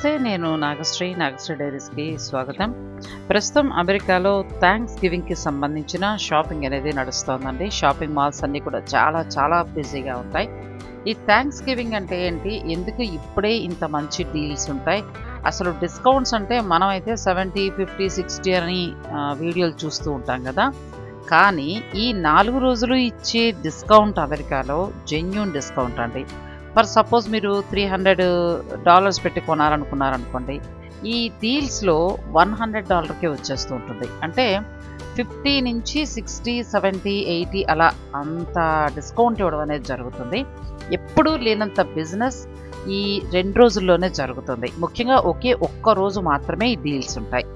నమస్తే నేను నాగశ్రీ నాగశ్రీ డైరీస్కి స్వాగతం. ప్రస్తుతం అమెరికాలో థ్యాంక్స్ గివింగ్కి సంబంధించిన షాపింగ్ అనేది నడుస్తోందండి. షాపింగ్ మాల్స్ అన్నీ కూడా చాలా చాలా బిజీగా ఉంటాయి. ఈ థ్యాంక్స్ గివింగ్ అంటే ఏంటి? ఎందుకు ఇప్పుడే ఇంత మంచి డీల్స్ ఉంటాయి? అసలు డిస్కౌంట్స్ అంటే మనమైతే సెవెంటీ ఫిఫ్టీ సిక్స్టీ అని వీడియోలు చూస్తూ ఉంటాం కదా. కానీ ఈ నాలుగు రోజులు ఇచ్చే డిస్కౌంట్ అమెరికాలో జెన్యున్ డిస్కౌంట్ అండి. ఫర్ సపోజ్ మీరు త్రీ హండ్రెడ్ డాలర్స్ పెట్టి కొనాలనుకున్నారనుకోండి ఈ డీల్స్లో వన్ హండ్రెడ్ డాలర్కే వచ్చేస్తూ ఉంటుంది. అంటే ఫిఫ్టీ నుంచి సిక్స్టీ సెవెంటీ ఎయిటీ అలా అంత డిస్కౌంట్ ఇవ్వడం అనేది జరుగుతుంది. ఎప్పుడూ లేనంత బిజినెస్ ఈ రెండు రోజుల్లోనే జరుగుతుంది. ముఖ్యంగా ఒకే ఒక్క రోజు మాత్రమే ఈ డీల్స్ ఉంటాయి.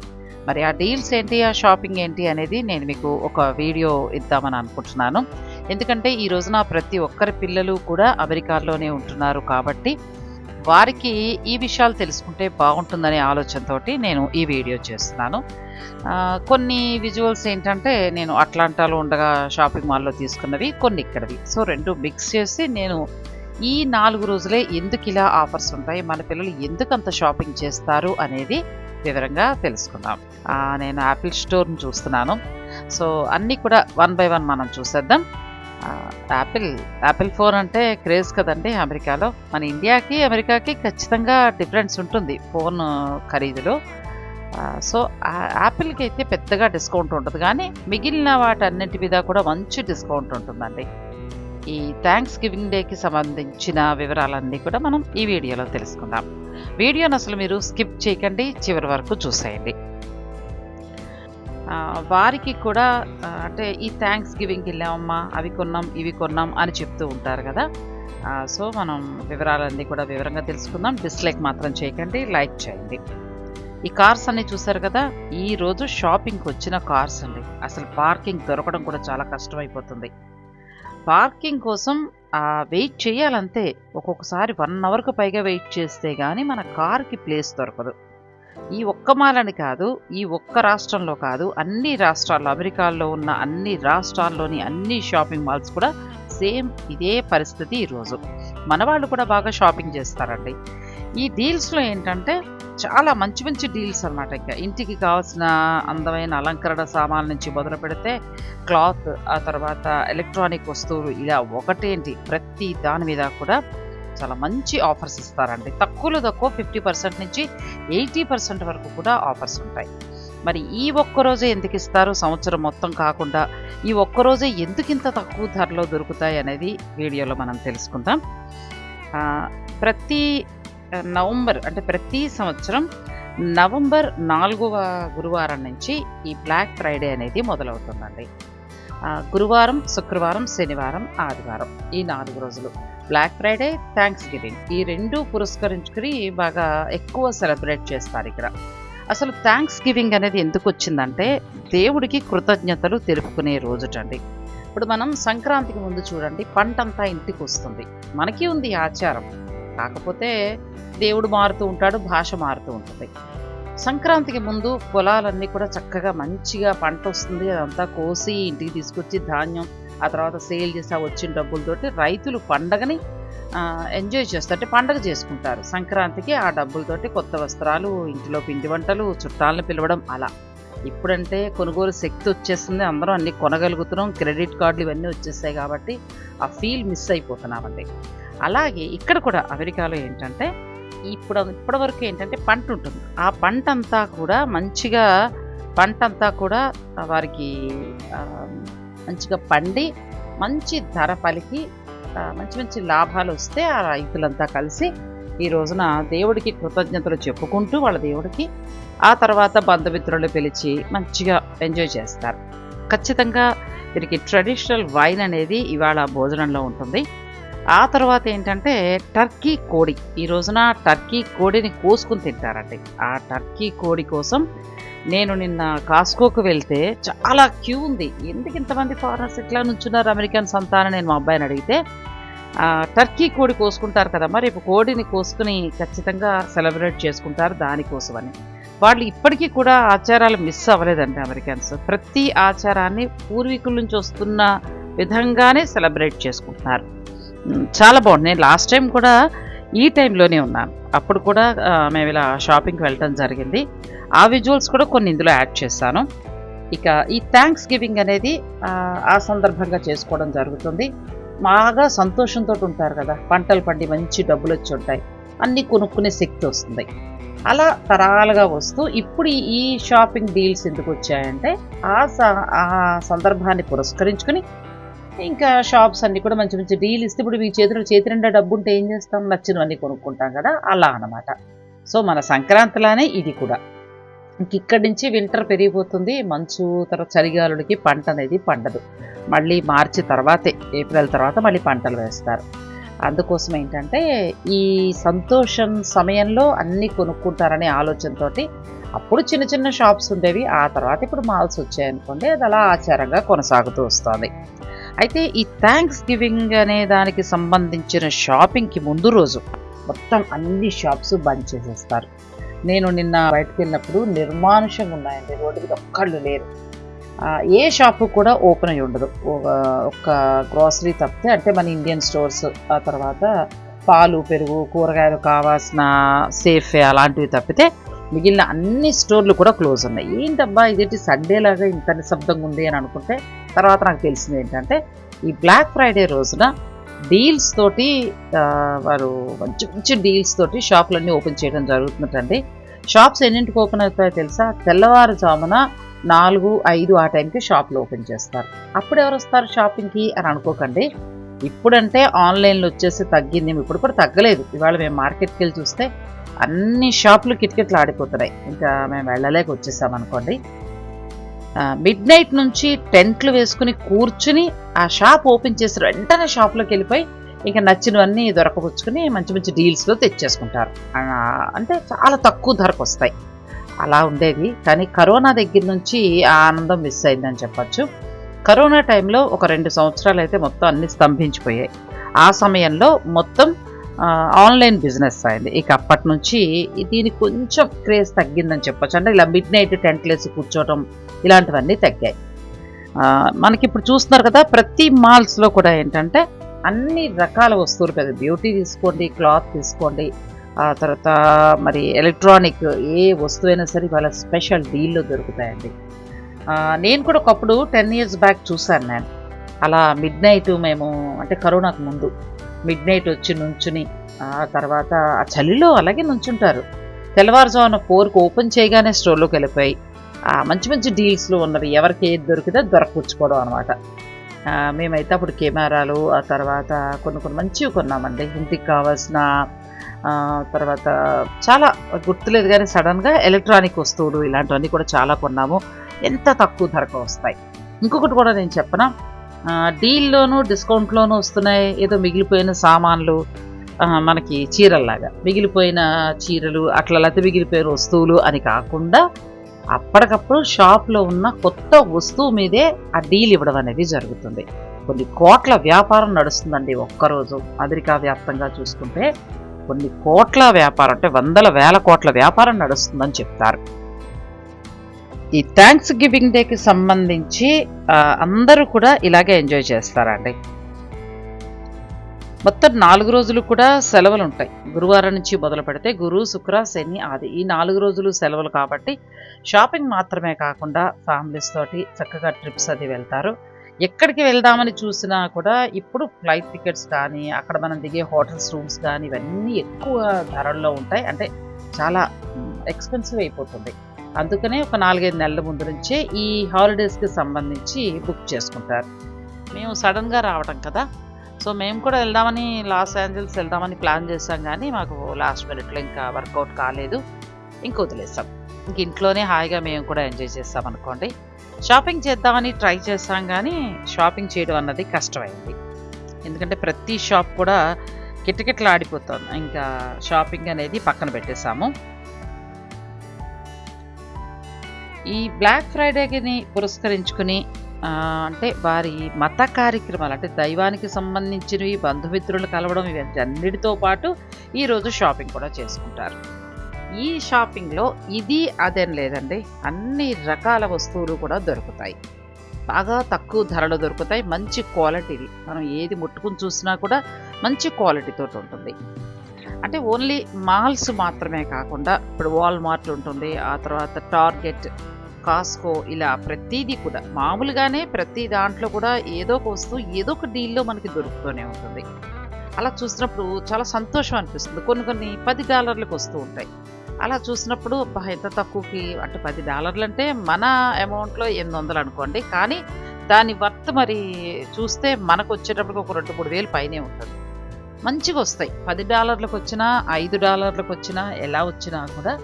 మరి ఆ డీల్స్ ఏంటి? ఆ షాపింగ్ ఏంటి? అనేది నేను మీకు ఒక వీడియో ఇద్దామని అనుకుంటున్నాను. ఎందుకంటే ఈ రోజున ప్రతి ఒక్కరి పిల్లలు కూడా అమెరికాలోనే ఉంటున్నారు కాబట్టి వారికి ఈ విషయాలు తెలుసుకుంటే బాగుంటుందనే ఆలోచనతోటి నేను ఈ వీడియో చేస్తున్నాను. కొన్ని విజువల్స్ ఏంటంటే నేను అట్లాంటాలో ఉండగా షాపింగ్ మాల్లో తీసుకున్నవి కొన్ని ఇక్కడవి. సో రెండు మిక్స్ చేసి నేను ఈ నాలుగు రోజులే ఎందుకు ఇలా ఆఫర్స్ ఉంటాయి మన పిల్లలు ఎందుకు అంత షాపింగ్ చేస్తారు అనేది వివరంగా తెలుసుకుందాం. నేను యాపిల్ స్టోర్ని చూస్తున్నాను. సో అన్నీ కూడా వన్ బై వన్ మనం చూసేద్దాం. యాపిల్ యాపిల్ ఫోన్ అంటే క్రేజ్ కదండి అమెరికాలో. మన ఇండియాకి అమెరికాకి ఖచ్చితంగా డిఫరెన్స్ ఉంటుంది ఫోన్ ఖరీదులో. సో యాపిల్కి అయితే పెద్దగా డిస్కౌంట్ ఉంటుంది. కానీ మిగిలిన వాటన్నిటి మీద కూడా మంచి డిస్కౌంట్ ఉంటుందండి. ఈ థ్యాంక్స్ గివింగ్ డేకి సంబంధించిన వివరాలన్నీ కూడా మనం ఈ వీడియోలో తెలుసుకుందాం. వీడియోను అసలు మీరు స్కిప్ చేయకండి చివరి వరకు చూసేయండి. వారికి కూడా అంటే ఈ థ్యాంక్స్ గివింగ్కి వెళ్ళామమ్మా అవి కొన్నాం ఇవి కొన్నాం అని చెప్తూ ఉంటారు కదా. సో మనం వివరాలన్నీ కూడా వివరంగా తెలుసుకుందాం. డిస్లైక్ మాత్రం చేయకండి లైక్ చేయండి. ఈ కార్స్ అన్నీ చూసారు కదా ఈ రోజు షాపింగ్కి వచ్చిన కార్స్ అండి. అసలు పార్కింగ్ దొరకడం కూడా చాలా కష్టమైపోతుంది. పార్కింగ్ కోసం వెయిట్ చేయాలంతే ఒక్కొక్కసారి వన్ అవర్కు పైగా వెయిట్ చేస్తే కానీ మన కార్కి ప్లేస్ దొరకదు. ఈ ఒక్క మాలని కాదు ఈ ఒక్క రాష్ట్రంలో కాదు అన్ని రాష్ట్రాల్లో అమెరికాలో ఉన్న అన్ని రాష్ట్రాల్లోని అన్ని షాపింగ్ మాల్స్ కూడా సేమ్ ఇదే పరిస్థితి ఈరోజు. మన వాళ్ళు కూడా బాగా షాపింగ్ చేస్తారండి. ఈ డీల్స్లో ఏంటంటే చాలా మంచి మంచి డీల్స్ అన్నమాట ఇంకా. ఇంటికి కావాల్సిన అందమైన అలంకరణ సామాన్ల నుంచి మొదలు పెడితే క్లాత్ ఆ తర్వాత ఎలక్ట్రానిక్ వస్తువులు ఇలా ఒకటేంటి? ప్రతి దాని మీద కూడా చాలా మంచి ఆఫర్స్ ఇస్తారండి. తక్కువలో తక్కువ ఫిఫ్టీ పర్సెంట్ నుంచి ఎయిటీ పర్సెంట్ వరకు కూడా ఆఫర్స్ ఉంటాయి. మరి ఈ ఒక్కరోజే ఎందుకు ఇస్తారు? సంవత్సరం మొత్తం కాకుండా ఈ ఒక్కరోజే ఎందుకు ఇంత తక్కువ ధరలో దొరుకుతాయి అనేది వీడియోలో మనం తెలుసుకుందాం. ప్రతి నవంబర్ అంటే ప్రతి సంవత్సరం నవంబర్ నాలుగవ గురువారం నుంచి ఈ బ్లాక్ ఫ్రైడే అనేది మొదలవుతుందండి. గురువారం శుక్రవారం శనివారం ఆదివారం ఈ నాలుగు రోజులు. బ్లాక్ ఫ్రైడే థ్యాంక్స్ గివింగ్ ఈ రెండు పురస్కరించుకుని బాగా ఎక్కువ సెలబ్రేట్ చేస్తారు ఇక్కడ. అసలు థ్యాంక్స్ గివింగ్ అనేది ఎందుకు వచ్చిందంటే దేవుడికి కృతజ్ఞతలు తెలుపుకునే రోజుటండి. ఇప్పుడు మనం సంక్రాంతికి ముందు చూడండి పంటంతా ఇంటికి వస్తుంది. మనకి ఉంది ఆచారం. కాకపోతే దేవుడు మారుతూ ఉంటాడు భాష మారుతూ ఉంటుంది. సంక్రాంతికి ముందు పొలాలన్నీ కూడా చక్కగా మంచిగా పంట వస్తుంది అదంతా కోసి ఇంటికి తీసుకొచ్చి ధాన్యం ఆ తర్వాత సేల్ చేసి ఆ వచ్చిన డబ్బులతోటి రైతులు పండగని ఎంజాయ్ చేస్తారు అంటే పండగ చేసుకుంటారు. సంక్రాంతికి ఆ డబ్బులతోటి కొత్త వస్త్రాలు ఇంటిలో పిండి వంటలు చుట్టాలను పిలవడం అలా. ఇప్పుడంటే కొనుగోలు శక్తి వచ్చేస్తుంది అందరం అన్ని కొనగలుగుతున్నాం క్రెడిట్ కార్డులు ఇవన్నీ వచ్చేస్తాయి కాబట్టి ఆ ఫీల్ మిస్ అయిపోతున్నామండి. అలాగే ఇక్కడ కూడా అమెరికాలో ఏంటంటే ఇప్పుడు ఇప్పటి వరకు ఏంటంటే పంట ఉంటుంది. ఆ పంట అంతా కూడా మంచిగా పంట అంతా కూడా వారికి మంచిగా పండి మంచి ధర పలికి మంచి మంచి లాభాలు వస్తే ఆ రైతులంతా కలిసి ఈ రోజున దేవుడికి కృతజ్ఞతలు చెప్పుకుంటూ వాళ్ళ దేవుడికి ఆ తర్వాత బంధుమిత్రులు పిలిచి మంచిగా ఎంజాయ్ చేస్తారు. ఖచ్చితంగా వీరికి ట్రెడిషనల్ వైన్ అనేది ఇవాళ భోజనంలో ఉంటుంది. ఆ తర్వాత ఏంటంటే టర్కీ కోడి ఈ రోజున టర్కీ కోడిని కోసుకుని తింటారండి. ఆ టర్కీ కోడి కోసం నేను నిన్న కాస్కోకు వెళ్తే చాలా క్యూ ఉంది. ఎందుకు ఇంతమంది ఫారినర్స్ ఇట్లా నుంచున్నారు అమెరికన్స్ అంతా అని నేను మా అబ్బాయిని అడిగితే టర్కీ కోడి కోసుకుంటారు కదమ్మా రేపు కోడిని కోసుకుని ఖచ్చితంగా సెలబ్రేట్ చేసుకుంటారు దానికోసమని. వాళ్ళు ఇప్పటికీ కూడా ఆచారాలు మిస్ అవ్వలేదండి అమెరికన్స్. ప్రతి ఆచారాన్ని పూర్వీకుల నుంచి వస్తున్న విధంగానే సెలబ్రేట్ చేసుకుంటున్నారు. చాలా బాగుంది. నేను లాస్ట్ టైం కూడా ఈ టైంలోనే ఉన్నాను. అప్పుడు కూడా మేము ఇలా షాపింగ్కి వెళ్ళటం జరిగింది. ఆ విజువల్స్ కూడా కొన్ని ఇందులో యాడ్ చేశాను. ఇక ఈ థ్యాంక్స్ గివింగ్ అనేది ఆ, సందర్భంగా చేసుకోవడం జరుగుతుంది. బాగా సంతోషంతో ఉంటారు కదా. పంటలు పండి మంచి డబ్బులు వచ్చి ఉంటాయి. అన్నీ కొనుక్కునే శక్తి వస్తుంది. అలా తరాలుగా వస్తూ ఇప్పుడు ఈ- షాపింగ్ డీల్స్ ఎందుకు వచ్చాయంటే ఆ స- ఆ సందర్భాన్ని పురస్కరించుకుని ఇంకా షాప్స్ అన్ని కూడా మంచి మంచి డీల్ ఇస్తే ఇప్పుడు మీ చేతిలో చేతి నిండా డబ్బు ఉంటే ఏం చేస్తాం? నచ్చినవన్నీ కొనుక్కుంటాం కదా? అలా అనమాట సో మన సంక్రాంతిలానే ఇది కూడా. ఇంక ఇక్కడి నుంచి వింటర్ పెరిగిపోతుంది. మంచు తర్వాత చలిగాలుడికి పంట అనేది పండదు. మళ్ళీ మార్చి తర్వాతే ఏప్రిల్ తర్వాత మళ్ళీ పంటలు వేస్తారు. అందుకోసం ఏంటంటే ఈ సంతోషం సమయంలో అన్నీ కొనుక్కుంటారనే ఆలోచనతోటి అప్పుడు చిన్న చిన్న షాప్స్ ఉండేవి. ఆ తర్వాత ఇప్పుడు మాల్స్ వచ్చాయనుకోండి అది అలా ఆచారంగా కొనసాగుతూ వస్తుంది. అయితే ఈ థ్యాంక్స్ గివింగ్ అనే దానికి సంబంధించిన షాపింగ్కి ముందు రోజు మొత్తం అన్ని షాప్స్ బంద్ చేసేస్తారు. నేను నిన్న బయటకు వెళ్ళినప్పుడు నిర్మానుషంగా ఉన్నాయండి. రోడ్డు మీద ఒక్కళ్ళు లేరు. ఏ షాపు కూడా ఓపెన్ అయి ఉండదు. ఒక- గ్రాసరీ తప్పితే అంటే మన ఇండియన్ స్టోర్స్ ఆ తర్వాత పాలు పెరుగు కూరగాయలు కావాల్సిన సేఫ్ అలాంటివి తప్పితే మిగిలిన అన్ని స్టోర్లు కూడా క్లోజ్ ఉన్నాయి. ఏంటబ్బా ఇదేంటి సండే లాగా ఇంత నిశ్శబ్దంగా ఉంది అని అనుకుంటే తర్వాత నాకు తెలిసింది ఏంటంటే ఈ బ్లాక్ ఫ్రైడే రోజున డీల్స్ తోటి వారు మంచి మంచి డీల్స్ తోటి షాపులన్నీ ఓపెన్ చేయడం జరుగుతుందండి షాప్స్ ఎన్నింటికి ఓపెన్ అవుతాయో తెలుసా? తెల్లవారుజామున నాలుగు ఐదు ఆ టైంకి షాపులు ఓపెన్ చేస్తారు. అప్పుడు ఎవరు వస్తారు షాపింగ్కి అని అనుకోకండి. ఇప్పుడంటే ఆన్లైన్లో వచ్చేసి తగ్గింది ఇప్పుడు కూడా తగ్గలేదు. ఇవాళ మేము మార్కెట్కి వెళ్ళి చూస్తే అన్ని షాపులు కిటికెట్లు ఆడిపోతున్నాయి. ఇంకా మేము వెళ్ళలేక వచ్చేసాం అనుకోండి. మిడ్ నైట్ నుంచి టెంట్లు వేసుకుని కూర్చుని ఆ షాప్ ఓపెన్ చేసి వెంటనే షాప్లోకి వెళ్ళిపోయి ఇంకా నచ్చినవన్నీ దొరకపుచ్చుకుని మంచి మంచి డీల్స్లో తెచ్చేసుకుంటారు. అంటే చాలా తక్కువ ధరకు వస్తాయి. అలా ఉండేది. కానీ కరోనా దగ్గర నుంచి ఆ ఆనందం మిస్ అయిందని చెప్పచ్చు. కరోనా టైంలో ఒక రెండు సంవత్సరాలు అయితే మొత్తం అన్ని స్తంభించిపోయాయి. ఆ సమయంలో మొత్తం ఆన్లైన్ బిజినెస్ అయింది. ఇక అప్పటి నుంచి దీనికి కొంచెం క్రేజ్ తగ్గిందని చెప్పొచ్చు. అంటే ఇలా మిడ్ నైట్ టెంట్లేసి కూర్చోవటం ఇలాంటివన్నీ తగ్గాయి. మనకి ఇప్పుడు చూస్తున్నారు కదా ప్రతి మాల్స్లో కూడా ఏంటంటే అన్ని రకాల వస్తువులు పెద్ద బ్యూటీ తీసుకోండి క్లాత్ తీసుకోండి ఆ తర్వాత మరి ఎలక్ట్రానిక్ ఏ వస్తువైనా సరే వాళ్ళ స్పెషల్ డీల్లో దొరుకుతాయండి. నేను కూడా ఒకప్పుడు టెన్ ఇయర్స్ బ్యాక్ చూశాను నేను. అలా మిడ్ నైట్ మేము అంటే కరోనాకు ముందు మిడ్ నైట్ వచ్చి నుంచుని ఆ తర్వాత ఆ చలిలో అలాగే నుంచుంటారు. తెల్లవారుజామున ఫోర్కి ఓపెన్ చేయగానే స్టోర్లోకి వెళ్ళిపోయి ఆ మంచి మంచి డీల్స్లో ఉన్నవి ఎవరికి ఏది దొరికితే దొరకపుచ్చుకోవడం అనమాట మేమైతే అప్పుడు కెమెరాలు ఆ తర్వాత కొన్ని కొన్ని మంచివి కొన్నామండి. ఇంటికి కావాల్సిన తర్వాత చాలా గుర్తులేదు కానీ సడన్గా ఎలక్ట్రానిక్ వస్తువులు ఇలాంటివన్నీ కూడా చాలా కొన్నాము. ఎంత తక్కువ ధరకు వస్తాయి. ఇంకొకటి కూడా నేను చెప్పనా? డీల్లోనూ డిస్కౌంట్లోనూ వస్తున్నాయి. ఏదో మిగిలిపోయిన సామాన్లు మనకి చీరల్లాగా. మిగిలిపోయిన చీరలు అట్లా లేకపోతే మిగిలిపోయిన వస్తువులు అని కాకుండా అప్పటికప్పుడు షాప్లో ఉన్న కొత్త వస్తువు మీదే ఆ డీల్ ఇవ్వడం అనేది జరుగుతుంది. కొన్ని కోట్ల వ్యాపారం నడుస్తుందండి ఒక్కరోజు అమెరికా వ్యాప్తంగా చూసుకుంటే. కొన్ని కోట్ల వ్యాపారం అంటే వందల వేల కోట్ల వ్యాపారం నడుస్తుందని చెప్తారు. ఈ థ్యాంక్స్ గివింగ్ డేకి సంబంధించి అందరూ కూడా ఇలాగే ఎంజాయ్ చేస్తారండి. మొత్తం నాలుగు రోజులు కూడా సెలవులు ఉంటాయి గురువారం నుంచి మొదలు పెడితే గురు శుక్ర శని ఆది ఈ నాలుగు రోజులు సెలవులు కాబట్టి షాపింగ్ మాత్రమే కాకుండా ఫ్యామిలీస్ తోటి చక్కగా ట్రిప్స్ అది వెళ్తారు. ఎక్కడికి వెళ్దామని చూసినా కూడా ఇప్పుడు ఫ్లైట్ టికెట్స్ కానీ అక్కడ మనం దిగే హోటల్స్ రూమ్స్ కానీ ఇవన్నీ ఎక్కువ ధరల్లో ఉంటాయి. అంటే చాలా ఎక్స్పెన్సివ్ అయిపోతుంది. అందుకనే ఒక నాలుగైదు నెలల ముందు నుంచే ఈ హాలిడేస్కి సంబంధించి బుక్ చేసుకుంటారు. మేము సడన్గా రావడం కదా సో మేము కూడా వెళ్దామని లాస్ ఏంజల్స్ వెళ్దామని ప్లాన్ చేసాం కానీ మాకు లాస్ట్ మినిట్లో ఇంకా వర్కౌట్ కాలేదు. ఇంక వదిలేసాం. ఇంక ఇంట్లోనే హాయిగా మేము కూడా ఎంజాయ్ చేస్తాం అనుకోండి. షాపింగ్ చేద్దామని ట్రై చేస్తాం కానీ షాపింగ్ చేయడం అన్నది కష్టమైంది. ఎందుకంటే ప్రతి షాప్ కూడా కిటకిటలు ఆడిపోతుంది ఇంకా షాపింగ్ అనేది పక్కన పెట్టేశాము ఈ బ్లాక్ ఫ్రైడేని పురస్కరించుకుని అంటే వారి మత కార్యక్రమాలు అంటే దైవానికి సంబంధించినవి బంధుమిత్రులు కలవడం ఇవన్నీ పాటు ఈరోజు షాపింగ్ కూడా చేసుకుంటారు. ఈ షాపింగ్లో ఇది అదేం లేదండి అన్ని రకాల వస్తువులు కూడా దొరుకుతాయి. బాగా తక్కువ ధరలో దొరుకుతాయి మంచి క్వాలిటీది మనం ఏది ముట్టుకుని చూసినా కూడా మంచి క్వాలిటీతో ఉంటుంది. అంటే ఓన్లీ మాల్స్ మాత్రమే కాకుండా ఇప్పుడు వాల్మార్ట్ ఉంటుంది ఆ తర్వాత టార్గెట్ కాస్కో ఇలా ప్రతిదీ కూడా మామూలుగానే ప్రతి దాంట్లో కూడా ఏదో ఒక వస్తువు ఏదో ఒక డీల్లో మనకి దొరుకుతూనే ఉంటుంది. అలా చూసినప్పుడు చాలా సంతోషం అనిపిస్తుంది. కొన్ని కొన్ని పది డాలర్లకు వస్తూ ఉంటాయి. అలా చూసినప్పుడు అబ్బా ఎంత తక్కువకి? అంటే పది డాలర్లు అంటే మన అమౌంట్లో ఎనిమిది వందలు అనుకోండి. కానీ దాని వర్త్ మరి చూస్తే మనకు వచ్చేటప్పటికి ఒక రెండు మూడు వేలు పైనే ఉంటుంది. మంచిగా వస్తాయి. పది డాలర్లకు వచ్చినా ఐదు డాలర్లకు వచ్చినా ఎలా వచ్చినా కూడా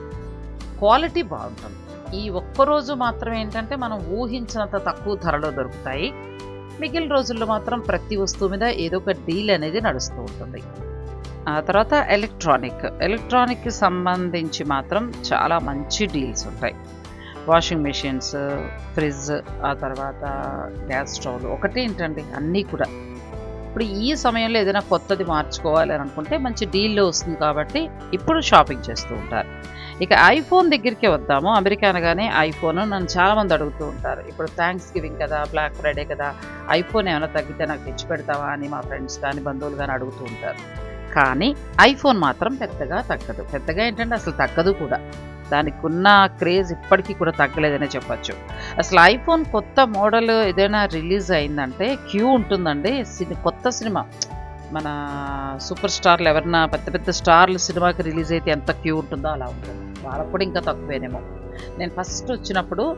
క్వాలిటీ బాగుంటుంది. ఈ ఒక్కరోజు మాత్రం ఏంటంటే మనం ఊహించినంత తక్కువ ధరలో దొరుకుతాయి. మిగిలిన రోజుల్లో మాత్రం ప్రతి వస్తువు మీద ఏదో ఒక డీల్ అనేది నడుస్తూ ఉంటుంది. ఆ తర్వాత ఎలక్ట్రానిక్. ఎలక్ట్రానిక్కి సంబంధించి మాత్రం చాలా మంచి డీల్స్ ఉంటాయి. వాషింగ్ మెషిన్స్ ఫ్రిడ్జ్ ఆ తర్వాత గ్యాస్ స్టవ్లు. ఒకటి ఏంటండి అన్నీ కూడా. ఇప్పుడు ఈ సమయంలో ఏదైనా కొత్తది మార్చుకోవాలి అని అనుకుంటే మంచి డీల్లో వస్తుంది కాబట్టి ఇప్పుడు షాపింగ్ చేస్తూ ఉంటారు. ఇక ఐఫోన్ దగ్గరికి వద్దాము. అమెరికా అనగానే ఐఫోన్ నన్ను చాలామంది అడుగుతూ ఉంటారు. ఇప్పుడు థ్యాంక్స్ గివింగ్ కదా బ్లాక్ ఫ్రైడే కదా ఐఫోన్ ఏమైనా తగ్గితే నాకు తెచ్చి పెడతావా అని మా ఫ్రెండ్స్ కానీ బంధువులు కానీ అడుగుతూ ఉంటారు. కానీ ఐఫోన్ మాత్రం పెద్దగా తగ్గదు. పెద్దగా ఏంటంటే అసలు తగ్గదు కూడా. దానికి ఉన్న క్రేజ్ ఇప్పటికీ కూడా తగ్గలేదనే చెప్పచ్చు. అసలు ఐఫోన్ కొత్త మోడల్ ఏదైనా రిలీజ్ అయిందంటే క్యూ ఉంటుందండి. సిని కొత్త సినిమా. మన సూపర్ స్టార్లు ఎవరన్నా పెద్ద పెద్ద స్టార్లు సినిమాకి రిలీజ్ అయితే ఎంత క్యూ ఉంటుందో అలా ఉంటుంది. వాళ్ళకు కూడా ఇంకా తక్కువేనేమో. నేను ఫస్ట్ వచ్చినప్పుడు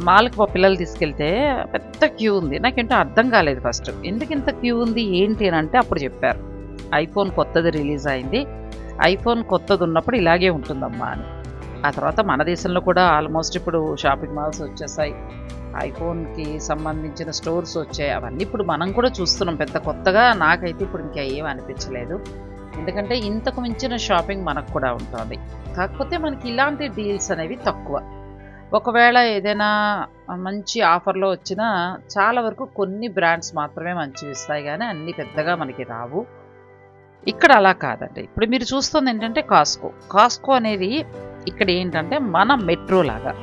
మాల్కి మా పిల్లలు తీసుకెళ్తే పెద్ద క్యూ ఉంది. నాకేంటో అర్థం కాలేదు ఫస్ట్. ఎందుకు ఇంత క్యూ ఉంది? ఏంటి అని అంటే అప్పుడు చెప్పారు. ఐఫోన్ కొత్తది రిలీజ్ అయింది. ఐఫోన్ కొత్తది ఉన్నప్పుడు ఇలాగే ఉంటుందమ్మా అని. ఆ తర్వాత మన దేశంలో కూడా ఆల్మోస్ట్ ఇప్పుడు షాపింగ్ మాల్స్ వచ్చేసాయి. ఐఫోన్కి సంబంధించిన స్టోర్స్ వచ్చాయి. అవన్నీ ఇప్పుడు మనం కూడా చూస్తున్నాం. పెద్ద కొత్తగా నాకైతే ఇప్పుడు ఇంకా ఏం అనిపించలేదు. ఎందుకంటే ఇంతకు మించిన షాపింగ్ మనకు కూడా ఉంటుంది. కాకపోతే మనకి ఇలాంటి డీల్స్ అనేవి తక్కువ. ఒకవేళ ఏదైనా మంచి ఆఫర్లో వచ్చినా చాలా వరకు కొన్ని బ్రాండ్స్ మాత్రమే మంచివి ఇస్తాయి. కానీ అన్నీ పెద్దగా మనకి రావు. ఇక్కడ అలా కాదండి. ఇప్పుడు మీరు చూస్తుంది ఏంటంటే కాస్కో. కాస్కో అనేది ఇక్కడ ఏంటంటే మన మెట్రో లాగా.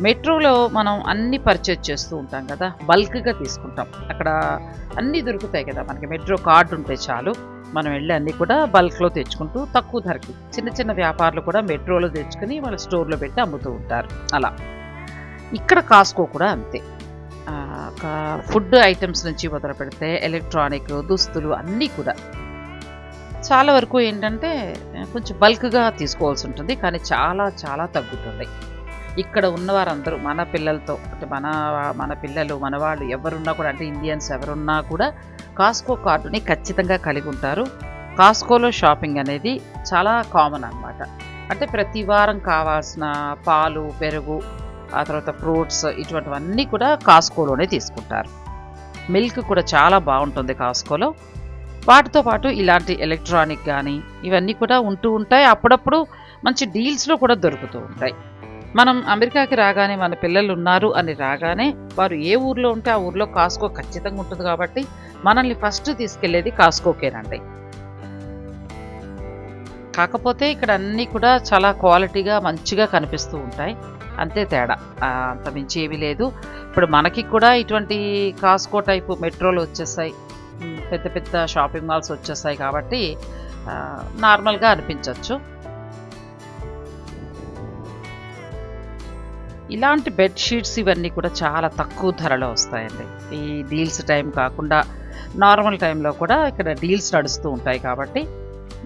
మెట్రోలో మనం అన్ని పర్చేజ్ చేస్తూ ఉంటాం కదా. బల్క్గా తీసుకుంటాం. అక్కడ అన్నీ దొరుకుతాయి కదా మనకి. మెట్రో కార్డు ఉంటే చాలు. మనం వెళ్ళి అన్నీ కూడా బల్క్లో తెచ్చుకుంటూ తక్కువ ధరకి చిన్న చిన్న వ్యాపారులు కూడా మెట్రోలో తెచ్చుకుని వాళ్ళ స్టోర్లో పెట్టి అమ్ముతూ ఉంటారు. అలా. ఇక్కడ కాస్కో కూడా అంతే. ఫుడ్ ఐటమ్స్ నుంచి మొదలు పెడితే ఎలక్ట్రానిక్ దుస్తులు అన్నీ కూడా. చాలా వరకు ఏంటంటే కొంచెం బల్క్గా తీసుకోవాల్సి ఉంటుంది కానీ చాలా చాలా తగ్గుతుంది. ఇక్కడ ఉన్నవారందరూ మన పిల్లలతో అంటే మన మన పిల్లలు మన వాళ్ళు ఎవరున్నా కూడా అంటే ఇండియన్స్ ఎవరున్నా కూడా కాస్కో కార్డుని ఖచ్చితంగా కలిగి ఉంటారు. కాస్కోలో షాపింగ్ అనేది చాలా కామన్ అన్నమాట. అంటే ప్రతి వారం కావాల్సిన పాలు పెరుగు ఆ తర్వాత ఫ్రూట్స్ ఇటువంటివన్నీ కూడా కాస్కోలోనే తీసుకుంటారు. మిల్క్ కూడా చాలా బాగుంటుంది కాస్కోలో. వాటితో పాటు ఇలాంటి ఎలక్ట్రానిక్ కానీ ఇవన్నీ కూడా ఉంటూ ఉంటాయి. అప్పుడప్పుడు మంచి డీల్స్లో కూడా దొరుకుతూ ఉంటాయి. మనం అమెరికాకి రాగానే మన పిల్లలు ఉన్నారు అని రాగానే వారు ఏ ఊర్లో ఉంటే ఆ ఊర్లో కాస్కో ఖచ్చితంగా ఉంటుంది కాబట్టి మనల్ని ఫస్ట్ తీసుకెళ్ళేది కాస్కోకేనండి కాకపోతే ఇక్కడ అన్నీ కూడా చాలా క్వాలిటీగా మంచిగా కనిపిస్తూ ఉంటాయి. అంతే తేడా. అంత మించి ఏమీ లేదు. ఇప్పుడు మనకి కూడా ఇటువంటి కాస్కో టైపు మెట్రోలు వచ్చేసాయి. పెద్ద పెద్ద షాపింగ్ మాల్స్ వచ్చేస్తాయి కాబట్టి నార్మల్గా అనిపించవచ్చు ఇలాంటి బెడ్షీట్స్ ఇవన్నీ కూడా చాలా తక్కువ ధరలో వస్తాయండి. ఈ డీల్స్ టైం కాకుండా నార్మల్ టైంలో కూడా ఇక్కడ డీల్స్ నడుస్తూ ఉంటాయి కాబట్టి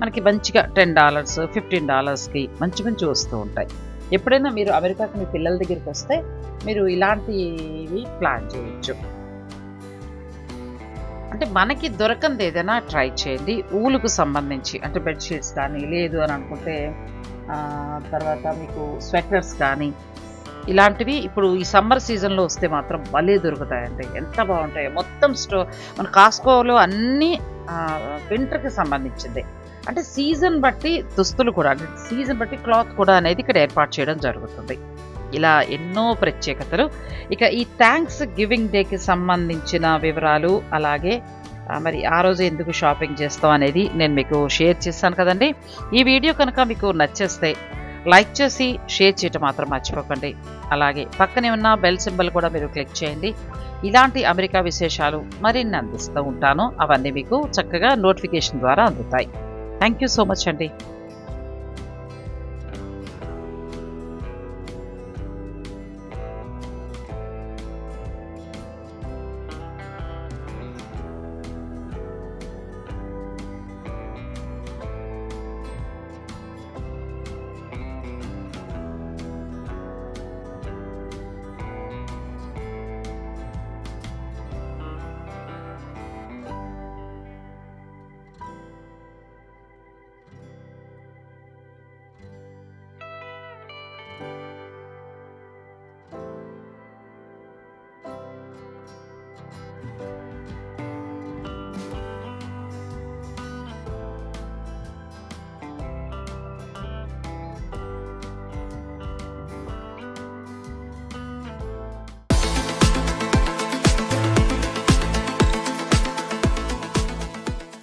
మనకి మంచిగా టెన్ డాలర్స్ ఫిఫ్టీన్ డాలర్స్కి మంచి మంచి వస్తూ ఉంటాయి. ఎప్పుడైనా మీరు అమెరికాకి మీ పిల్లల దగ్గరికి వస్తే మీరు ఇలాంటివి ప్లాన్ చేయొచ్చు. అంటే మనకి దొరకంది ఏదైనా ట్రై చేయండి. ఊలుకు సంబంధించి అంటే బెడ్షీట్స్ కానీ లేదు అని అనుకుంటే తర్వాత మీకు స్వెటర్స్ కానీ ఇలాంటివి ఇప్పుడు ఈ సమ్మర్ సీజన్లో వస్తే మాత్రం భలే దొరుకుతాయండి. ఎంత బాగుంటాయో. మొత్తం స్టో మన కాస్కోలో అన్నీ వింటర్కి సంబంధించింది. అంటే సీజన్ బట్టి దుస్తులు కూడా అంటే సీజన్ బట్టి క్లాత్ కూడా అనేది ఇక్కడ ఏర్పాటు చేయడం జరుగుతుంది. ఇలా ఎన్నో ప్రత్యేకతలు. ఇక ఈ థ్యాంక్స్ గివింగ్ డేకి సంబంధించిన వివరాలు అలాగే మరి ఆ రోజు ఎందుకు షాపింగ్ చేస్తాం అనేది నేను మీకు షేర్ చేస్తాను కదండి. ఈ వీడియో కనుక మీకు నచ్చేస్తే లైక్ చేసి షేర్ చేయటం మాత్రం మర్చిపోకండి. అలాగే పక్కనే ఉన్న బెల్ సింబల్ కూడా మీరు క్లిక్ చేయండి. ఇలాంటి అమెరికా విశేషాలు మరిన్ని అందిస్తూ ఉంటాను. అవన్నీ మీకు చక్కగా నోటిఫికేషన్ ద్వారా అందుతాయి. థ్యాంక్ యూ సో మచ్ అండి.